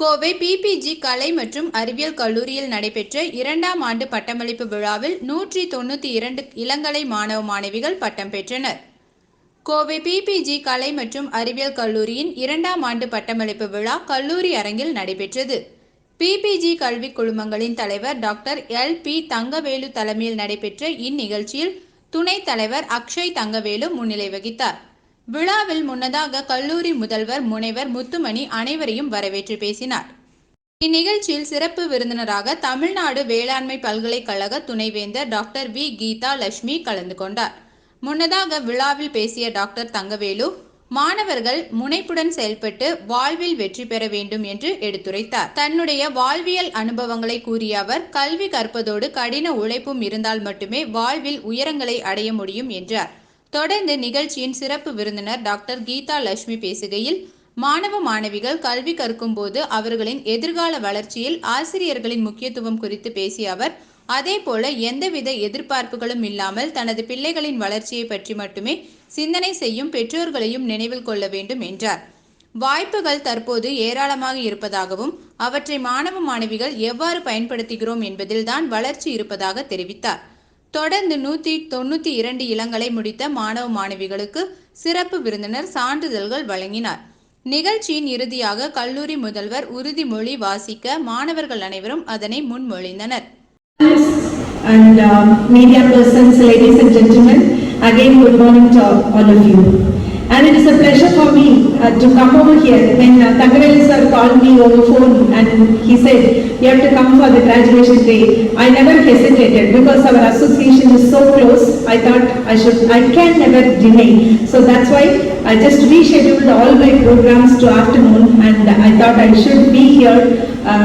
Kovai PPG கலை மற்றும் அறிவியல் கல்லூரியில் நடைபெற்ற இரண்டாம் ஆண்டு பட்டமளிப்பு விழாவில் நூற்றி தொண்ணூற்றி இரண்டு இளங்கலை மாணவ மாணவிகள் பட்டம் பெற்றனர். கோவை பிபிஜி கலை மற்றும் அறிவியல் கல்லூரியின் இரண்டாம் ஆண்டு பட்டமளிப்பு விழா கல்லூரி அரங்கில் நடைபெற்றது. பிபிஜி கல்விக் குழுமங்களின் தலைவர் டாக்டர் எல் பி தங்கவேலு தலைமையில் நடைபெற்ற இந்நிகழ்ச்சியில் துணைத் தலைவர் அக்ஷய் தங்கவேலு முன்னிலை வகித்தார். விழாவில் முன்னதாக கல்லூரி முதல்வர் முனைவர் முத்துமணி அனைவரையும் வரவேற்று பேசினார். இந்நிகழ்ச்சியில் சிறப்பு விருந்தினராக தமிழ்நாடு வேளாண்மை பல்கலைக்கழக துணைவேந்தர் டாக்டர் வி. கீதா லட்சுமி கலந்து கொண்டார். முன்னதாக விழாவில் பேசிய டாக்டர் தங்கவேலு மாணவர்கள் முனைப்புடன் செயல்பட்டு வாழ்வில் வெற்றி பெற வேண்டும் என்று எடுத்துரைத்தார். தன்னுடைய வாழ்வியல் அனுபவங்களை கூறிய அவர் கல்வி கற்பதோடு கடின உழைப்பும் இருந்தால் மட்டுமே வாழ்வில் உயரங்களை அடைய முடியும் என்றார். தொடர்ந்து நிகழ்ச்சியின் சிறப்பு விருந்தினர் டாக்டர் கீதா லட்சுமி பேசுகையில் மாணவ மாணவிகள் கல்வி கற்கும் போது அவர்களின் எதிர்கால வளர்ச்சியில் ஆசிரியர்களின் முக்கியத்துவம் குறித்து பேசிய அவர் அதேபோல எந்தவித எதிர்பார்ப்புகளும் இல்லாமல் தனது பிள்ளைகளின் வளர்ச்சியை பற்றி மட்டுமே சிந்தனை செய்யும் பெற்றோர்களையும் நினைவில் கொள்ள வேண்டும் என்றார். வாய்ப்புகள் தற்போது ஏராளமாக இருப்பதாகவும் அவற்றை மாணவ மாணவிகள் எவ்வாறு பயன்படுத்துகிறோம் என்பதில்தான் வளர்ச்சி இருப்பதாக தெரிவித்தார். தொடர்ந்து நூற்றி தொண்ணூற்றி இரண்டு இளங்கலை முடித்த மாணவ மாணவிகளுக்கு சிறப்பு விருந்தினர் சான்றிதழ்கள் வழங்கினார் நிகழ்ச்சியின் இறுதியாக கல்லூரி முதல்வர் உறுதிமொழி வாசிக்க மாணவர்கள் அனைவரும் அதனை முன்மொழிந்தனர் and um, media persons, ladies and gentlemen, again good morning to all of you. And it is a pleasure for me uh, to come over here. When uh, Thangavel sir called me over phone and he said, you have to come for the graduation day, I never hesitated because our association is so close. I thought I should, I can never deny. So that's why I just rescheduled all my programs to afternoon and I thought I should be here uh,